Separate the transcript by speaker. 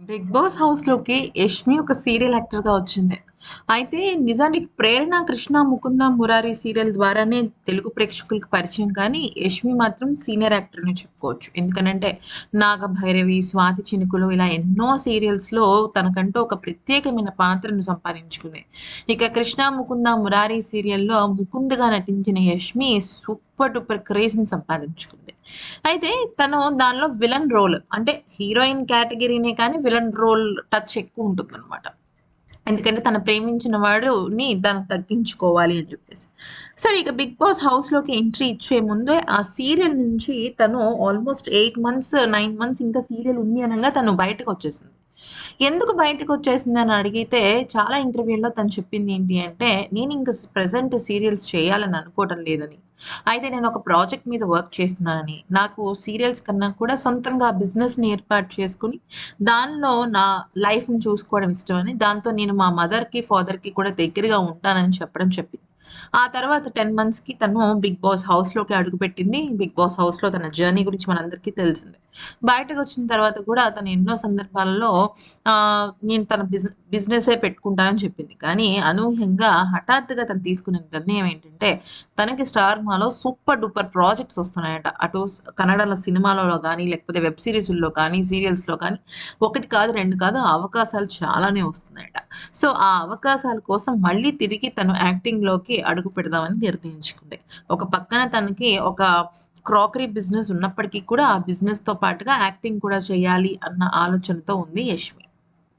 Speaker 1: Big boss హౌస్‌లోకి యష్మి ఒక serial యాక్టర్‌గా వచ్చింది. అయితే నిజానికి 'ప్రేరణ కృష్ణ ముకుంద మురారి' సీరియల్ ద్వారానే తెలుగు ప్రేక్షకులకు పరిచయం కానీ, యష్మి మాత్రం సీనియర్ యాక్టర్ అనే చెప్పుకోవచ్చు. ఎందుకనంటే 'నాగభైరవి', 'స్వాతి చినుకులు' ఇలా ఎన్నో సీరియల్స్‌లో తనకంటూ ఒక ప్రత్యేకమైన పాత్రను సంపాదించుకుంది. ఇక 'కృష్ణ ముకుంద మురారి' సీరియల్‌లో ముకుందగా నటించిన యష్మి సూపర్ డూపర్ క్రేజ్‌ని సంపాదించుకుంది. అయితే తను దానిలో విలన్ రోల్ అంటే హీరోయిన్ కేటగిరీనే కానీ విలన్ రోల్ టచ్ ఎక్కువ ఉంటుందనమాట. ఎందుకంటే తను ప్రేమించిన వాడుని తను తగ్గించుకోవాలి అని చెప్పేసి. సరే ఇక 'బిగ్ బాస్' హౌస్‌లోకి ఎంట్రీ ఇచ్చే ముందే ఆ సీరియల్ నుంచి తను almost eight months, nine months ఇంకా సీరియల్ ఉంది అనగా తను బయటకు వచ్చేసింది ఎందుకు బయటకొచ్చేసింది అని అడిగితే చాలా ఇంటర్వ్యూల్లో తను చెప్పింది ఏంటి అంటే, నేను ఇంక ప్రజెంట్ ప్రెజెంట్ సీరియల్స్ చేయాలని అనుకోవటం లేదని. అయితే నేను ఒక ప్రాజెక్ట్ మీద వర్క్ చేస్తున్నానని. నాకు సీరియల్స్ కన్నా కూడా సొంతంగా బిజినెస్‌ని ఏర్పాటు చేసుకుని దానిలో నా లైఫ్‌ని చూసుకోవడం ఇష్టమని, దాంతో నేను మా మదర్‌కి, ఫాదర్‌కి కూడా దగ్గరగా ఉంటానని చెప్పడం చెప్పింది. ఆ తర్వాత 10 మంత్స్‌కి తను 'బిగ్ బాస్' హౌస్‌లోకి అడుగుపెట్టింది. 'బిగ్ బాస్' హౌస్‌లో తన జర్నీ గురించి మనందరికీ తెలిసిందే. బయటకు వచ్చిన తర్వాత కూడా అతను ఎన్నో సందర్భాలలో నేను తన బిజినెస్ బిజినెసే పెట్టుకుంటానని చెప్పింది. కానీ అనూహ్యంగా హఠాత్తుగా తను తీసుకున్న నిర్ణయం ఏంటంటే, తనకి స్టార్ మాలో సూపర్ డూపర్ ప్రాజెక్ట్స్ వస్తున్నాయట. అటు కన్నడలో సినిమాలలో కానీ లేకపోతే వెబ్ సీరీసుల్లో కానీ, సీరియల్స్‌లో కానీ, ఒకటి కాదు, రెండు కాదు అవకాశాలు చాలానే వస్తున్నాయట. సో, ఆ అవకాశాల కోసం మళ్ళీ తిరిగి తను యాక్టింగ్‌లోకి అడుగు పెడదామని నిర్ణయించుకుంది. ఒక పక్కన తనకి ఒక క్రాకరీ బిజినెస్ ఉన్నప్పటికీ కూడా, ఆ బిజినెస్‌తో పాటుగా యాక్టింగ్ కూడా చేయాలి అన్న ఆలోచనతో ఉంది యష్మి.